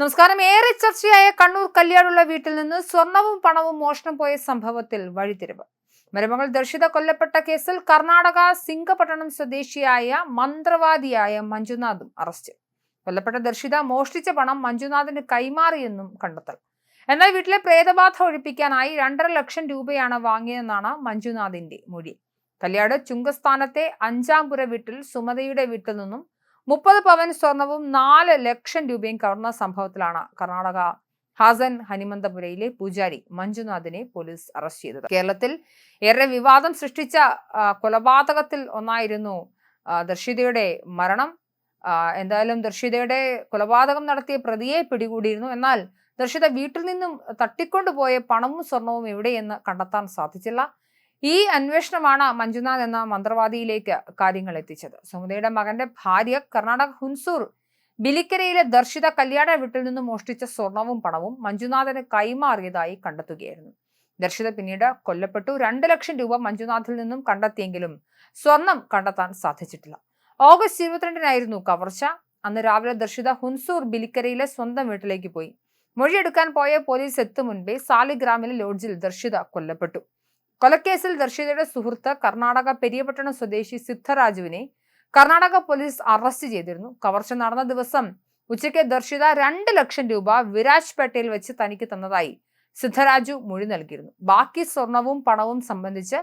നമസ്കാരം. ഏറെ ചർച്ചയായ കണ്ണൂർ കല്യാടുള്ള വീട്ടിൽ നിന്ന് സ്വർണവും പണവും മോഷണം പോയ സംഭവത്തിൽ വഴിതിരിവ് മരുമകൾ ദർശിത കൊല്ലപ്പെട്ട കേസിൽ കർണാടക സിംഗപട്ടണം സ്വദേശിയായ മന്ത്രവാദിയായ മഞ്ജുനാഥും അറസ്റ്റ്. കൊല്ലപ്പെട്ട ദർശിത മോഷ്ടിച്ച പണം മഞ്ജുനാഥിന് കൈമാറിയെന്നും കണ്ടെത്തൽ. എന്നാൽ വീട്ടിലെ പ്രേതബാധ ഒഴിപ്പിക്കാനായി രണ്ടര ലക്ഷം രൂപയാണ് വാങ്ങിയതെന്നാണ് മഞ്ജുനാഥിന്റെ മൊഴി. കല്യാട് ചുങ്കസ്ഥാനത്തെ അഞ്ചാംപുര വീട്ടിൽ സുമതയുടെ വീട്ടിൽ നിന്നും മുപ്പത് പവൻ സ്വർണവും നാല് ലക്ഷം രൂപയും കവർന്ന സംഭവത്തിലാണ് കർണാടക ഹാസൻ ഹനുമന്തപുരയിലെ പൂജാരി മഞ്ജുനാഥിനെ പോലീസ് അറസ്റ്റ് ചെയ്തത്. കേരളത്തിൽ ഏറെ വിവാദം സൃഷ്ടിച്ച കൊലപാതകത്തിൽ ഒന്നായിരുന്നു ദർശിതയുടെ മരണം. എന്തായാലും ദർശിതയുടെ കൊലപാതകം നടത്തിയ പ്രതിയെ പിടികൂടിയിരുന്നു. എന്നാൽ ദർശിത വീട്ടിൽ നിന്നും തട്ടിക്കൊണ്ടുപോയ പണവും സ്വർണവും എവിടെയെന്ന് കണ്ടെത്താൻ സാധിച്ചില്ല. ഈ അന്വേഷണമാണ് മഞ്ജുനാഥ് എന്ന മന്ത്രവാദിയിലേക്ക് കാര്യങ്ങൾ എത്തിച്ചത്. സുമതയുടെ മകന്റെ ഭാര്യ കർണാടക ഹുൻസൂർ ബിലിക്കരയിലെ ദർശിത കല്യാണ വീട്ടിൽ നിന്നും മോഷ്ടിച്ച സ്വർണവും പണവും മഞ്ജുനാഥന് കൈമാറിയതായി കണ്ടെത്തുകയായിരുന്നു. ദർശിത പിന്നീട് കൊല്ലപ്പെട്ടു. രണ്ട് ലക്ഷം രൂപ മഞ്ജുനാഥിൽ നിന്നും കണ്ടെത്തിയെങ്കിലും സ്വർണം കണ്ടെത്താൻ സാധിച്ചിട്ടില്ല. ഓഗസ്റ്റ് ഇരുപത്തിരണ്ടിനായിരുന്നു കവർച്ച. അന്ന് രാവിലെ ദർശിത ഹുൻസൂർ ബിലിക്കരയിലെ സ്വന്തം വീട്ടിലേക്ക് പോയി. മൊഴിയെടുക്കാൻ പോയ പോലീസ് എത്തും മുൻപേ സാലിഗ്രാമിലെ ലോഡ്ജിൽ ദർശിത കൊല്ലപ്പെട്ടു. കൊലക്കേസിൽ ദർശിതയുടെ സുഹൃത്ത് കർണാടക പെരിയപട്ടണം സ്വദേശി സിദ്ധരാജുവിനെ കർണാടക പോലീസ് അറസ്റ്റ് ചെയ്തിരുന്നു. കവർച്ച നടന്ന ദിവസം ഉച്ചയ്ക്ക് ദർശിത രണ്ട് ലക്ഷം രൂപ വിരാജ് വിരാജ്പേട്ടയിൽ വെച്ച് തനിക്ക് തന്നതായി സിദ്ധരാജു മൊഴി നൽകിയിരുന്നു. ബാക്കി സ്വർണവും പണവും സംബന്ധിച്ച്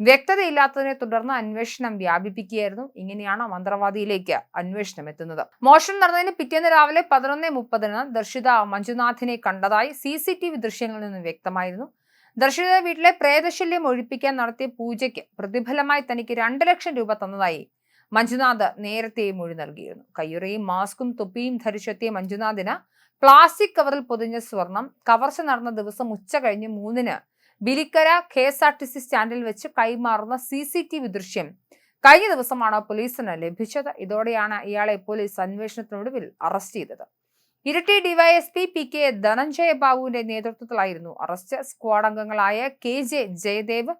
വ്യക്തതയില്ലാത്തതിനെ തുടർന്ന് അന്വേഷണം വ്യാപിപ്പിക്കുകയായിരുന്നു. ഇങ്ങനെയാണ് മന്ത്രവാദിയിലേക്ക് അന്വേഷണം എത്തുന്നത്. മോഷണം നടന്നതിന് പിറ്റേന്ന് രാവിലെ പതിനൊന്ന് മുപ്പതിന് ദർശിത മഞ്ജുനാഥിനെ കണ്ടതായി സി സി ടി വി ദൃശ്യങ്ങളിൽ നിന്ന് വ്യക്തമായിരുന്നു. ദർശിത വീട്ടിലെ പ്രേതശല്യം ഒഴിപ്പിക്കാൻ നടത്തിയ പൂജയ്ക്ക് പ്രതിഫലമായി തനിക്ക് രണ്ട് ലക്ഷം രൂപ തന്നതായി മഞ്ജുനാഥ് നേരത്തെ മൊഴി നൽകിയിരുന്നു. കയ്യുറയും മാസ്കും തൊപ്പിയും ധരിച്ചെത്തിയ മഞ്ജുനാഥിന് പ്ലാസ്റ്റിക് കവറിൽ പൊതിഞ്ഞ സ്വർണം കവർച്ച നടന്ന ദിവസം ഉച്ച കഴിഞ്ഞ് മൂന്നിന് ബിലിക്കര K S R T C സ്റ്റാൻഡിൽ വെച്ച് കൈമാറുന്ന സി സി ടി വി ദൃശ്യം കഴിഞ്ഞ ദിവസമാണ് പോലീസിന് ലഭിച്ചത്. ഇതോടെയാണ് ഇയാളെ പോലീസ് അന്വേഷണത്തിനൊടുവിൽ അറസ്റ്റ് ചെയ്തത്. Iritty DYSP P K Dhananjaya ബാബുവിന്റെ നേതൃത്വത്തിലായിരുന്നു. അറസ്റ്റ് സ്ക്വാഡ് അംഗങ്ങളായ K J Jayadev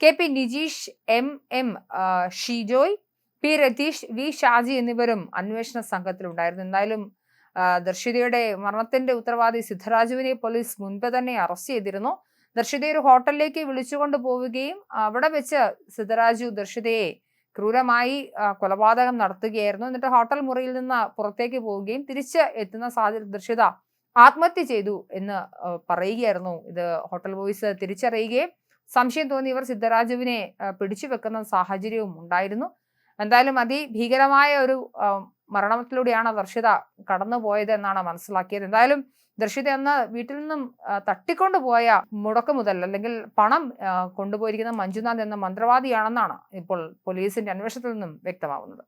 K P Nijeesh M M Shijoy P Ratheesh V Shaji എന്നിവരും അന്വേഷണ സംഘത്തിലുണ്ടായിരുന്നു. എന്തായാലും ദർശിതയുടെ മരണത്തിന്റെ ഉത്തരവാദി സിദ്ധരാജുവിനെ പോലീസ് മുൻപ് തന്നെ അറസ്റ്റ് ചെയ്തിരുന്നു. ദർശിതയെ ഒരു ഹോട്ടലിലേക്ക് വിളിച്ചുകൊണ്ട് പോവുകയും അവിടെ വെച്ച് സിദ്ധരാജു ദർശിതയെ ക്രൂരമായി കൊലപാതകം നടത്തുകയായിരുന്നു. എന്നിട്ട് ഹോട്ടൽ മുറിയിൽ നിന്ന് പുറത്തേക്ക് പോവുകയും തിരിച്ച് എത്തുന്ന സാഹചര്യം ദർശിത ആത്മഹത്യ ചെയ്തു എന്ന് പറയുകയായിരുന്നു. ഇത് ഹോട്ടൽ ബോയ്സ് തിരിച്ചറിയുകയും സംശയം തോന്നി ഇവർ സിദ്ധരാജുവിനെ പിടിച്ചു വെക്കുന്ന സാഹചര്യവും ഉണ്ടായിരുന്നു. എന്തായാലും അതിഭീകരമായ ഒരു മരണത്തിലൂടെയാണ് ദർശിത കടന്നുപോയത് എന്നാണ് മനസ്സിലാക്കിയത്. എന്തായാലും ദർശിത അന്ന് വീട്ടിൽ നിന്നും തട്ടിക്കൊണ്ടു പോയ മുടക്ക് മുതൽ അല്ലെങ്കിൽ പണം കൊണ്ടുപോയിരിക്കുന്ന മഞ്ജുനാഥ് എന്ന മന്ത്രവാദിയാണെന്നാണ് ഇപ്പോൾ പോലീസിന്റെ അന്വേഷണത്തിൽ നിന്നും വ്യക്തമാവുന്നത്.